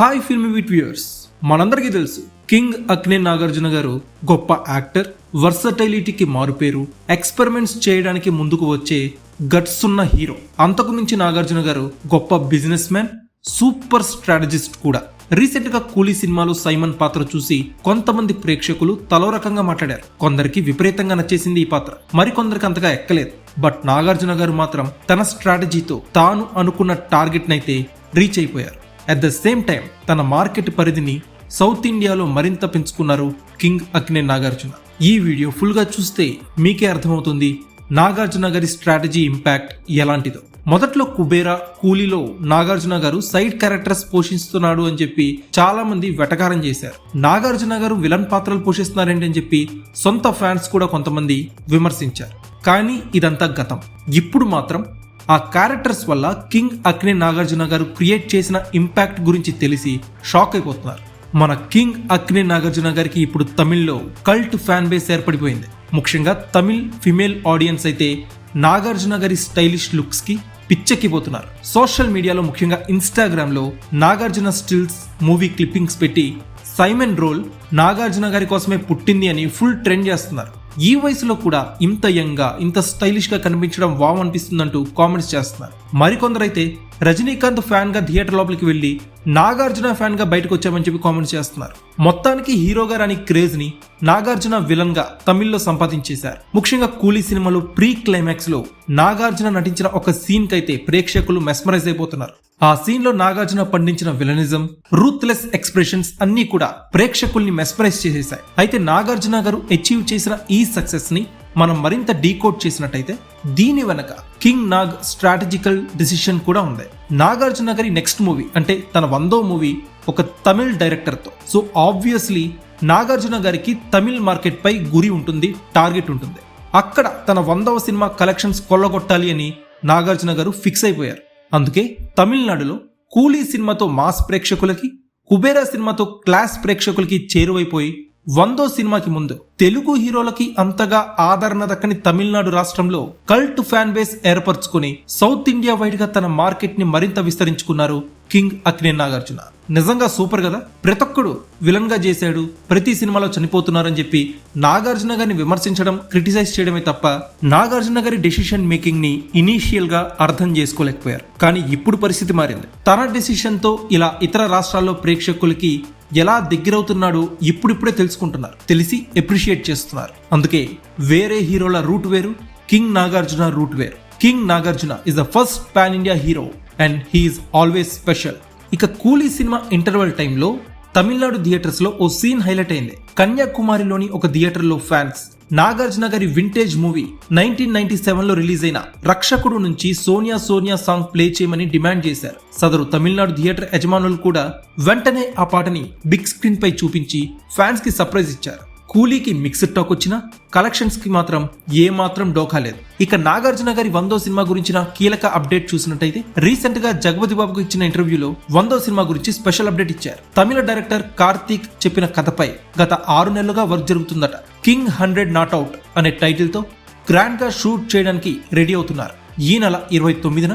Hi film VIT viewers మనందరికీ తెలుసు king Akkineni Nagarjuna garu గొప్ప యాక్టర్ వర్సటైలిటీకి మారుపేరు ఎక్స్పెరిమెంట్స్ చేయడానికి ముందుకు వచ్చే గట్స్ ఉన్న హీరో. అంతకు మించి నాగార్జున గారు గొప్ప బిజినెస్ మ్యాన్ సూపర్ స్ట్రాటజిస్ట్ కూడా. రీసెంట్గా కూలీ సినిమాలో సైమన్ పాత్ర చూసి కొంతమంది ప్రేక్షకులు తలో రకంగా మాట్లాడారు. కొందరికి విపరీతంగా నచ్చేసింది ఈ పాత్ర. మరికొందరికి అంతగా ఎక్కలేదు. బట్ నాగార్జున గారు మాత్రం తన స్ట్రాటజీతో తాను అనుకున్న టార్గెట్ నైతే రీచ్ అయిపోయారు. అట్ ద సేమ్ టైం తన మార్కెట్ పరిధిని సౌత్ ఇండియాలో మరింత పెంచుకున్నారు కింగ్ అక్నే నాగార్జున. ఈ వీడియో ఫుల్గా చూస్తే మీకే అర్థమవుతుంది నాగార్జున గారి స్ట్రాటజీ ఇంపాక్ట్ ఎలాంటిదో. మొదట్లో కుబేరా కూలీలో నాగార్జున గారు సైడ్ క్యారెక్టర్స్ పోషిస్తున్నాడు అని చెప్పి చాలా మంది వెటకారం చేశారు. నాగార్జున గారు విలన్ పాత్రలు పోషిస్తున్నారేంటి అని చెప్పి సొంత ఫ్యాన్స్ కూడా కొంతమంది విమర్శించారు. కానీ ఇదంతా గతం. ఇప్పుడు మాత్రం ఆ క్యారెక్టర్స్ వల్ల కింగ్ అక్నే నాగార్జున గారు క్రియేట్ చేసిన ఇంపాక్ట్ గురించి తెలిసి షాక్ అయిపోతున్నారు. మన కింగ్ అక్నే నాగార్జున గారికి ఇప్పుడు తమిళ్ళో కల్ట్ ఫ్యాన్ బేస్ ఏర్పడిపోయింది. ముఖ్యంగా తమిళ్ ఫిమేల్ ఆడియన్స్ అయితే నాగార్జున గారి స్టైలిష్ లుక్స్కి పిచ్చెక్కిపోతున్నారు. సోషల్ మీడియాలో ముఖ్యంగా ఇన్స్టాగ్రామ్లో నాగార్జున స్టిల్స్ మూవీ క్లిప్పింగ్స్ పెట్టి సైమన్ రోల్ నాగార్జున గారి కోసమే పుట్టింది అని ఫుల్ ట్రెండ్ చేస్తున్నారు. ఈ వయసులో కూడా ఇంత యంగా ఇంత స్టైలిష్గా కనిపించడం వావ్ అనిపిస్తుందంటూ కామెంట్స్ చేస్తున్నారు. మరికొందరైతే రజనీకాంత్ ఫ్యాన్గా థియేటర్ లోపలికి వెళ్ళి నాగార్జున ఫ్యాన్గా బయటకు వచ్చామని చెప్పి కామెంట్స్ చేస్తున్నారు. మొత్తానికి హీరోగా రాని క్రేజ్ని నాగార్జున విలన్గా తమిళ్ళో సంపాదించేశారు. ముఖ్యంగా కూలీ సినిమాలో ప్రీ క్లైమాక్స్లో నాగార్జున నటించిన ఒక సీన్ కైతే ప్రేక్షకులు మెస్మరైజ్ అయిపోతున్నారు. ఆ సీన్లో నాగార్జున పండించిన విలనిజం రూత్లెస్ ఎక్స్ప్రెషన్స్ అన్ని కూడా ప్రేక్షకుల్ని మెస్పరైజ్ చేసేశాయి. అయితే నాగార్జున గారు అచీవ్ చేసిన ఈ సక్సెస్ని మనం మరింత డీకోడ్ చేసినట్టయితే దీని వెనక కింగ్ నాగ్ స్ట్రాటజికల్ డిసిషన్ కూడా ఉంది. నాగార్జున గారి నెక్స్ట్ మూవీ అంటే తన వందో మూవీ ఒక తమిళ్ డైరెక్టర్తో. సో ఆబ్వియస్లీ నాగార్జున గారికి తమిళ్ మార్కెట్ పై గురి ఉంటుంది టార్గెట్ ఉంటుంది. అక్కడ తన వందవ సినిమా కలెక్షన్స్ కొల్లగొట్టాలి అని నాగార్జున గారు ఫిక్స్ అయిపోయారు. అందుకే తమిళనాడులో కూలీ సినిమాతో మాస్ ప్రేక్షకులకి కుబేరా సినిమాతో క్లాస్ ప్రేక్షకులకి చేరువైపోయి వందో సినిమాకి ముందు తెలుగు హీరోలకి అంతగా ఆదరణ దక్కని తమిళనాడు రాష్ట్రంలో కల్ట్ ఫ్యాన్ బేస్ ఏర్పరచుకుని సౌత్ ఇండియా వైడ్గా తన మార్కెట్ని మరింత విస్తరించుకున్నారు కింగ్ అక్నే నాగార్జున. నిజంగా సూపర్ కదా? ప్రతి ఒక్కడు విలన్గా చేశాడు ప్రతి సినిమాలో చనిపోతున్నారని చెప్పి నాగార్జున గారిని విమర్శించడం క్రిటిసైజ్ చేయడమే తప్ప నాగార్జున గారి డెసిషన్ మేకింగ్ని ఇనీషియల్గా అర్థం చేసుకోలేకపోయారు. కానీ ఇప్పుడు పరిస్థితి మారింది. తన డెసిషన్తో ఇలా ఇతర రాష్ట్రాల్లో ప్రేక్షకులకి ఎలా దగ్గరవుతున్నాడో ఇప్పుడిప్పుడే తెలుసుకుంటున్నారు. తెలిసి ఎప్రిషియేట్ చేస్తున్నారు. అందుకే వేరే హీరోల రూట్ వేరు కింగ్ నాగార్జున రూట్ వేరు. King Nagarjuna is the first pan India hero and he's always special ఇక కూలీ సినిమా ఇంటర్వెల్ టైంలో తమిళనాడు థియేటర్స్లో ఓ సీన్ హైలైట్ అయింది. కన్యాకుమారిలోని ఒక థియేటర్లో ఫ్యాన్స్. నాగార్జున గారి వింటేజ్ మూవీ నైన్టీన్ నైన్టీ సెవెన్లో రిలీజ్ అయిన రక్షకుడు నుంచి సోనియా సోనియా సాంగ్ ప్లే చేయమని డిమాండ్ చేశారు. సదరు తమిళనాడు థియేటర్ యజమానులు కూడా వెంటనే ఆ పాటని బిగ్ స్క్రీన్ పై చూపించి ఫ్యాన్స్కి సర్ప్రైజ్ ఇచ్చారు. కూలీకి మిక్స్డ్ టాక్ వచ్చినా కలెక్షన్స్కి మాత్రం ఏమాత్రం డోకా లేదు. ఇక నాగార్జున గారి వందో సినిమా గురించిన కీలక అప్డేట్ చూసినట్టయితే రీసెంట్గా జగపతి బాబుకు ఇచ్చిన ఇంటర్వ్యూలో వందో సినిమా గురించి స్పెషల్ అప్డేట్ ఇచ్చారు. తమిళ డైరెక్టర్ కార్తీక్ చెప్పిన కథపై గత ఆరు నెలలుగా వర్క్ జరుగుతుందట. కింగ్ హండ్రెడ్ నాట్ అవుట్ అనే టైటిల్తో గ్రాండ్గా గ్రాండ్గా షూట్ చేయడానికి రెడీ అవుతున్నారు. ఈ నెల ఇరవై తొమ్మిదిన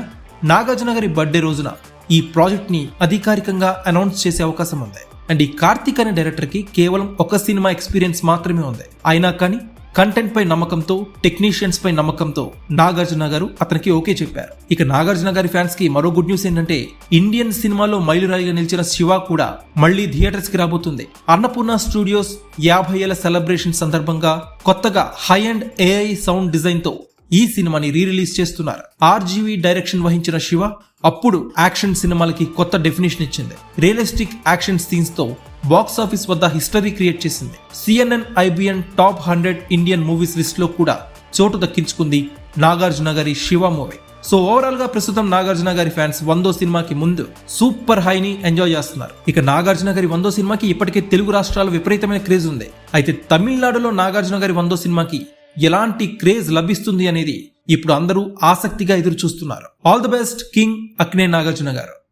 నాగార్జున గారి బర్త్డే రోజున ఈ ప్రాజెక్ట్ని అధికారికంగా అనౌన్స్ చేసే అవకాశం ఉంది. అండ్ ఈ కార్తిక్ అనే డైరెక్టర్కి కేవలం ఒక సినిమా ఎక్స్పీరియన్స్ మాత్రమే ఉంది. అయినా కానీ కంటెంట్ పై నమ్మకంతో టెక్నీషియన్స్ పై నమ్మకంతో నాగార్జున గారు అతనికి ఓకే చెప్పారు. ఇక నాగార్జున గారి ఫ్యాన్స్కి మరో గుడ్ న్యూస్ ఏంటంటే ఇండియన్ సినిమాలో మైలురాయిగా నిలిచిన శివ కూడా మళ్ళీ థియేటర్స్కి రాబోతుంది. అన్నపూర్ణ స్టూడియోస్ యాభై ఏళ్ళ సెలబ్రేషన్ సందర్భంగా కొత్తగా హై అండ్ ఏఐ సౌండ్ డిజైన్తో ఈ సినిమాని రీ రిలీజ్ చేస్తున్నారు ఆర్జీవి డైరెక్షన్ వహించిన శివ అప్పుడు యాక్షన్ సినిమాలకి కొత్త డెఫినేషన్ ఇచ్చింది. రియలిస్టిక్ యాక్షన్ సీన్స్తో బాక్స్ ఆఫీస్ వద్ద హిస్టరీ క్రియేట్ చేసింది. CNN IBN top hundred Indian movies లిస్ట్లో కూడా చోటు దక్కించుకుంది నాగార్జున గారి శివ మూవీ. సో ఓవరాల్గా ప్రస్తుతం నాగార్జున గారి ఫ్యాన్స్ వందో సినిమాకి ముందు సూపర్ హైని ఎంజాయ్ చేస్తున్నారు. ఇక నాగార్జున గారి వందో సినిమాకి ఇప్పటికే తెలుగు రాష్ట్రాల విపరీతమైన క్రేజ్ ఉంది. అయితే తమిళనాడులో నాగార్జున గారి వందో సినిమాకి ఎలాంటి క్రేజ్ లభిస్తుంది అనేది ఇప్పుడు అందరూ ఆసక్తిగా ఎదురు చూస్తున్నారు all the best king Akkineni Nagarjuna గారు.